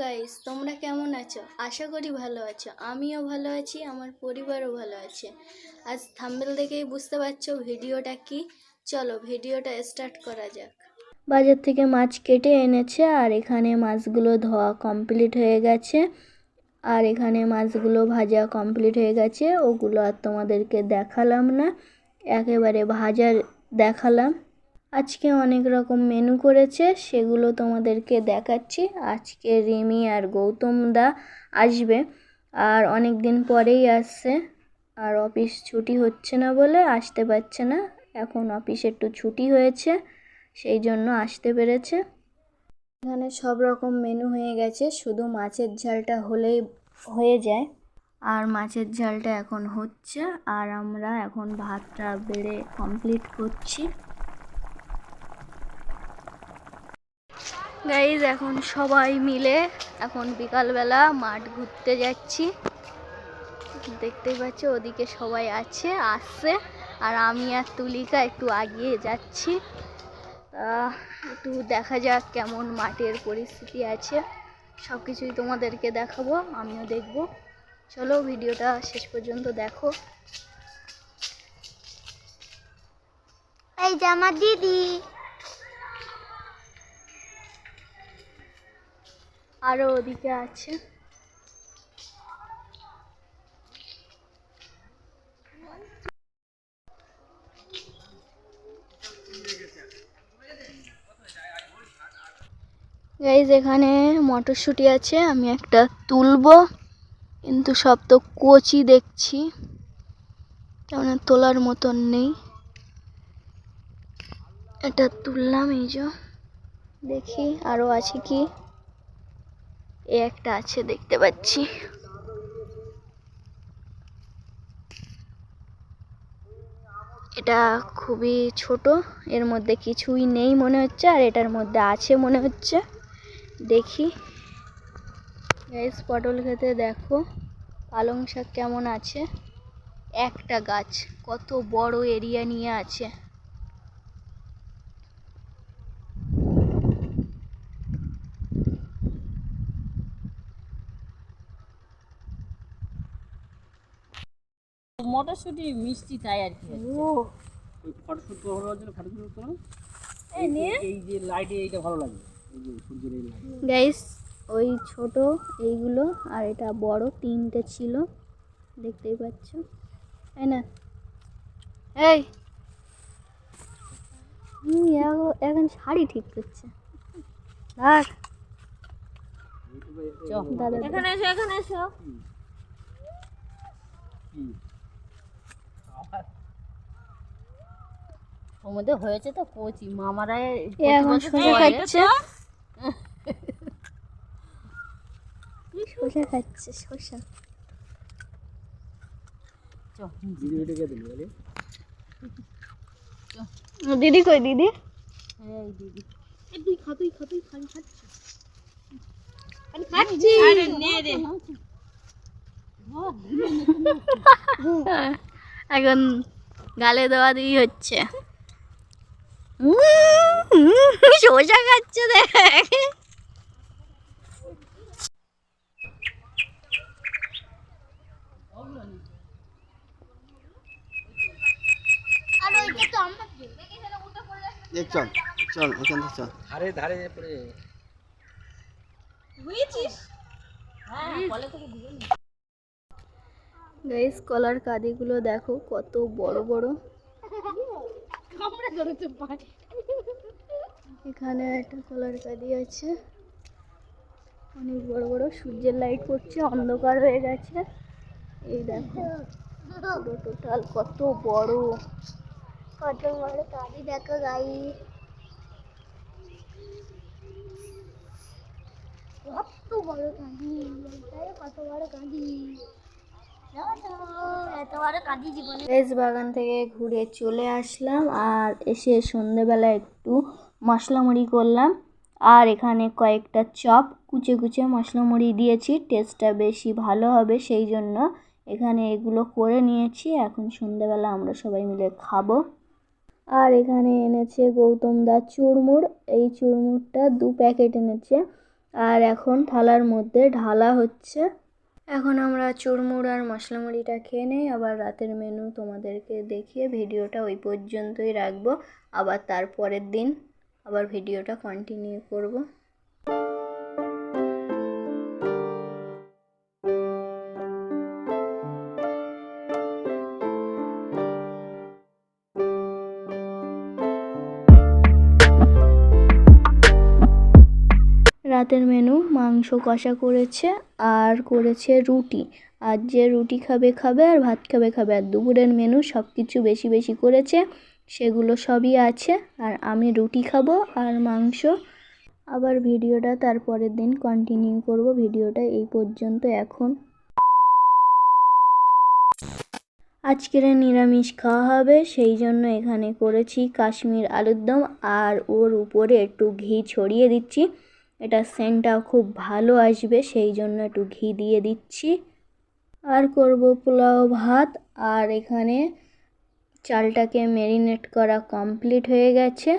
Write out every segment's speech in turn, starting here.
Guys তোমরা কেমন আছো? আশা করি ভালো আছো। আমিও ভালো আছি, আমার পরিবারও ভালো আছে। আজ থাম্বেল দেখেই বুঝতে পারছ ভিডিওটা কি। চলো ভিডিওটা স্টার্ট করা যাক। বাজার থেকে মাছ কেটে এনেছে আর এখানে মাছগুলো ধোয়া কমপ্লিট হয়ে গেছে। আর এখানে মাছগুলো ভাজা কমপ্লিট হয়ে গেছে, ওগুলো আর তোমাদেরকে দেখালাম না। একেবারে ভাজার দেখালাম। আজকে অনেক রকম মেনু করেছে, সেগুলো তোমাদেরকে দেখাচ্ছি। আজকে রিমি আর গৌতম দা আসবে আর অনেক দিন পরেই আসছে। আর অফিস ছুটি হচ্ছে না বলে আসতে পারছে না। এখন অফিস একটু ছুটি হয়েছে, সেই জন্য আসতে পেরেছে। এখানে সব রকম মেনু হয়ে গেছে, শুধু মাছের ঝালটা হলেই হয়ে যায়। আর মাছের ঝালটা এখন হচ্ছে, আর আমরা এখন ভাতটা বেড়ে কমপ্লিট করছি। গাইজ এখন সবাই মিলে এখন বিকালবেলা মাঠ ঘুরতে যাচ্ছি। দেখতেই পাচ্ছ, ওদিকে সবাই আছে, আসছে। আর আমি আর তুলিকা একটু আগিয়ে যাচ্ছি। একটু দেখা যাক কেমন মাঠের পরিস্থিতি আছে। সব কিছুই তোমাদেরকে দেখাবো আমিও দেখব। চলো ভিডিওটা শেষ পর্যন্ত দেখো। এই যে আমার দিদি। আরও ওদিকে আছে। গাইজ এখানে মটরশুঁটি আছে, আমি একটা তুলবো, কিন্তু সব তো কচি দেখছি তেমন তোলার মতন নেই। এটা তুললাম, এই যে, দেখি আরও আছে কি। এ একটা আছে, দেখতে পাচ্ছি। এটা খুবই ছোট, এর মধ্যে কিছুই নেই মনে হচ্ছে, আর এটার মধ্যে আছে মনে হচ্ছে। দেখি। গাইস পটল খেতে দেখো পালং শাক কেমন আছে? একটা গাছ কত বড় এরিয়া নিয়ে আছে। মটরশুঁটি মিষ্টি তাই আর কি ফটোশুট করার জন্য ফটোশুট করো এই নিয়ে। এই যে লাইটে এইটা ভালো লাগে গাইস ওই ছোট এইগুলো আর এটা বড় তিনটে ছিল। দেখতেই পাচ্ছ? তাই না? এই! হুম, এখন শাড়ি ঠিক করছে। আর দাদা এখানে এসো এখানে এসো। কি হয়েছে তো কচি। মামারা এখন শসা খাচ্ছে। শসা খাচ্ছে শসা। দিদি কই দিদি? দিদি। তুই খা তুই খা তুই খালি খাচ্ছিস খাচ্ছি। আরে নে রে। এখন গালে দেওয়া দিয়ে হচ্ছে। শসা খাচ্ছে দেখ। আর ওইটা তো আমার দেখ চল চল এখান থেকে চল। ধারে ধারে পড়ে। হ্যাঁ গাইস কলার কাঁদিগুলো দেখো কত বড় বড়। এখানে একটা কলার কাঁদি আছে। অনেক বড় বড় সূর্যের লাইট পড়ছে, অন্ধকার হয়ে গেছে। এই দেখো টোটাল কত বড়। কত বড় কাঁদি দেখো গাই কত বড় কাঁদি কত বড় কাঁদি রেস বাগান থেকে ঘুরে চলে আসলাম আর এসে সন্ধেবেলা একটু মশলা মুড়ি করলাম। আর এখানে কয়েকটা চপ কুচে কুচে মশলা মুড়ি দিয়েছি টেস্টটা বেশি ভালো হবে সেই জন্য। এখানে এগুলো করে নিয়েছি, এখন সন্ধ্যেবেলা আমরা সবাই মিলে খাব। আর এখানে এনেছে গৌতম দা চুরমুড়, এই চুরমুড়টা দু প্যাকেট এনেছে। আর এখন থালার মধ্যে ঢালা হচ্ছে। এখন আমরা চুরমুড় আর মশলা মুড়িটা খেয়ে নেই। আবার রাতের মেনু তোমাদেরকে দেখিয়ে ভিডিওটা ওই পর্যন্তই রাখব। আবার তারপরের দিন আবার ভিডিওটা কন্টিনিউ করব। রাতের মেনু, মাংস কষা করেছে আর করেছে রুটি। আর যে রুটি খাবে খাবে আর ভাত খাবে খাবে। আর দুপুরের মেনু সব কিছু বেশি বেশি করেছে। সেগুলো সবই আছে আর আমি রুটি খাব আর মাংস। আবার ভিডিওটা তারপরের দিন কন্টিনিউ করব। ভিডিওটা এই পর্যন্ত এখন। আজকের নিরামিষ খাওয়া হবে। সেই জন্য এখানে করেছি কাশ্মীর আলুর দম আর ওর উপরে একটু ঘি ছড়িয়ে দিচ্ছি। এটা সেন্টটা খুব ভালো আসবে, সেই জন্য একটু ঘি দিয়ে দিচ্ছি। আর করব পোলাও ভাত, আর এখানে চালটাকে ম্যারিনেট করা কমপ্লিট হয়ে গেছে।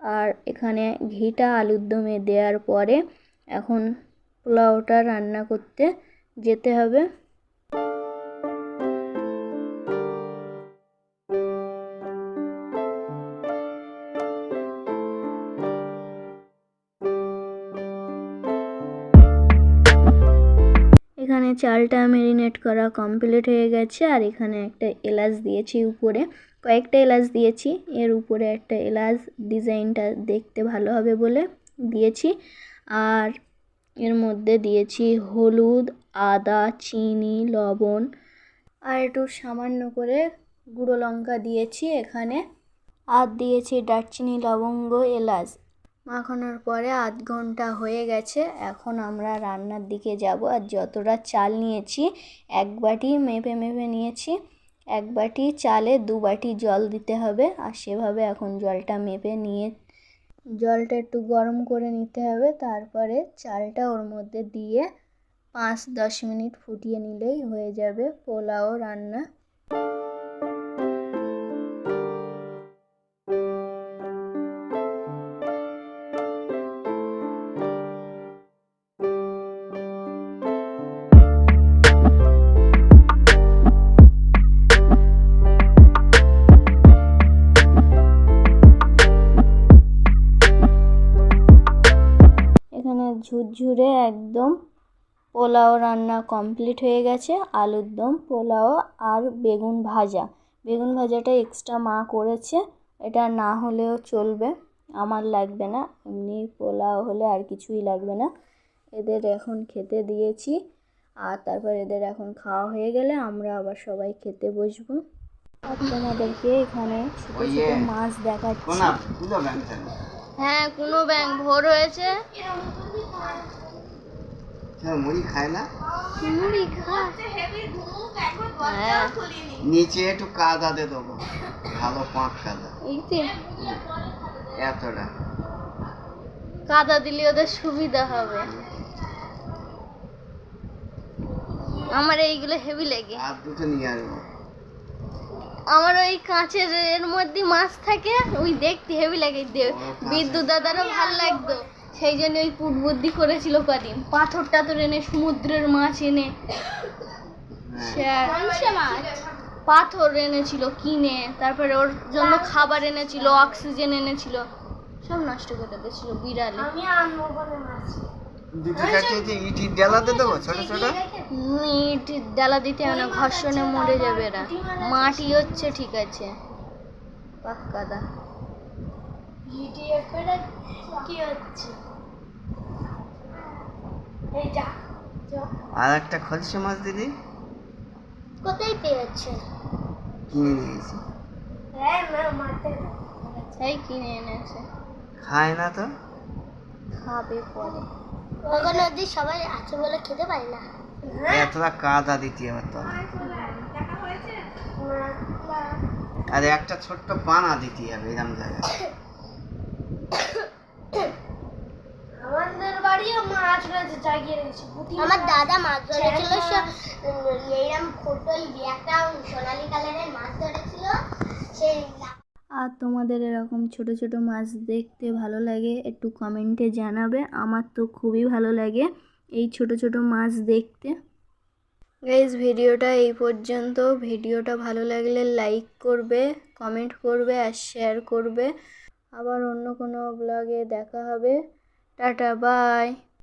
আর এখানে ঘিটা আলুর দমে দেওয়ার পরে এখন পোলাওটা রান্না করতে যেতে হবে। চালটা ম্যারিনেট করা কমপ্লিট হয়ে গেছে, আর এখানে একটা এলাচ দিয়েছি উপরে। কয়েকটা এলাচ দিয়েছি, এর উপরে একটা এলাচ ডিজাইনটা দেখতে ভালো হবে বলে দিয়েছি। আর এর মধ্যে দিয়েছি হলুদ, আদা, চিনি, লবণ, আর একটু সামান্য করে গুঁড়ো লঙ্কা দিয়েছি এখানে। আর দিয়েছি দারচিনি, লবঙ্গ, এলাচ। মাখানোর পরে আধ ঘণ্টা হয়ে গেছে। এখন আমরা রান্নার দিকে যাব আর যতটা চাল নিয়েছি, এক বাটি মেপে মেপে নিয়েছি। এক বাটি চালে দু বাটি জল দিতে হবে আর সেভাবে এখন জলটা মেপে নিয়ে জলটা একটু গরম করে নিতে হবে। তারপরে চালটা ওর মধ্যে দিয়ে পাঁচ দশ মিনিট ফুটিয়ে নিলেই হয়ে যাবে পোলাও রান্না। ঝুরঝুরে একদম পোলাও রান্না কমপ্লিট হয়ে গেছে। আলুর দম পোলাও আর বেগুন ভাজা। বেগুন ভাজাটা এক্সট্রা মা করেছে। এটা না হলেও চলবে। আমার লাগবে না। এমনি পোলাও হলে আর কিছুই লাগবে না। এদের এখন খেতে দিয়েছি। আর তারপর এদের এখন খাওয়া হয়ে গেলে আমরা আবার সবাই খেতে বসবো। আর তোমাদেরকে এখানে ছোটো ছোটো মাছ দেখাচ্ছি। হ্যাঁ কোনো ব্যাংক ভোর হয়েছে। মুড়ি খায় না? মুড়ি খা। হ্যাঁ। নিচে একটু কাদা দিয়ে দেবো। ভালো পাঁক কাদা। এইতে এতটা। কাদা দিলে ওদের সুবিধা হবে। আমার এইগুলো হেভি লাগে। আর দুটো নিয়ে আসব। আমার ওই কাঁচের এর মধ্যে মাছ থাকে ওই দেখতে হেভি লাগে। দে- বিদ্যুৎ দাদারও ভালো লাগতো। সেই জন্য ওই পুট বুদ্ধি করেছিল কদিন। পাথর টাথর এনে সমুদ্রের মাছ এনে সে আর- পাথর এনেছিল কিনে তারপরে ওর জন্য খাবার এনেছিল অক্সিজেন এনেছিল সব নষ্ট করে দিয়েছিল বিড়ালে। ইটি ডেলাতে দেবো ছোট ছোট? ইট ডালা দিতে না ঘর্ষণে মরে যাবে এরা। মাটি হচ্ছে ঠিক আছে। পাক্কাদা আর একটা খলসে মাছ দিদি কোথায় পেয়েছে? কিনে নিয়েছি সেই কিনে এনেছে। খায় না তো? খাবে পরে। ওখানে যদি সবাই আছে বলে খেতে পারি না। এতটা কাদা দিতে হবে তো। আর একটা ছোট্ট পানা দিতে হবে এরকম জায়গায়। আমার দাদা মাছ ধরেছিল এইরকম ফটোই একটা সোনালি কালারের মাছ ধরেছিল সেই আর তোমাদের এরকম ছোট ছোট মাছ দেখতে ভালো লাগে একটু কমেন্টে জানাবে আমার তো খুবই ভালো লাগে এই ছোট ছোট মাছ দেখতে। গাইজ ভিডিওটা এই পর্যন্ত। ভিডিওটা ভালো লাগলে লাইক করবে কমেন্ট করবে আর শেয়ার করবে। আবার অন্য কোনো ব্লগে দেখা হবে। Tata bye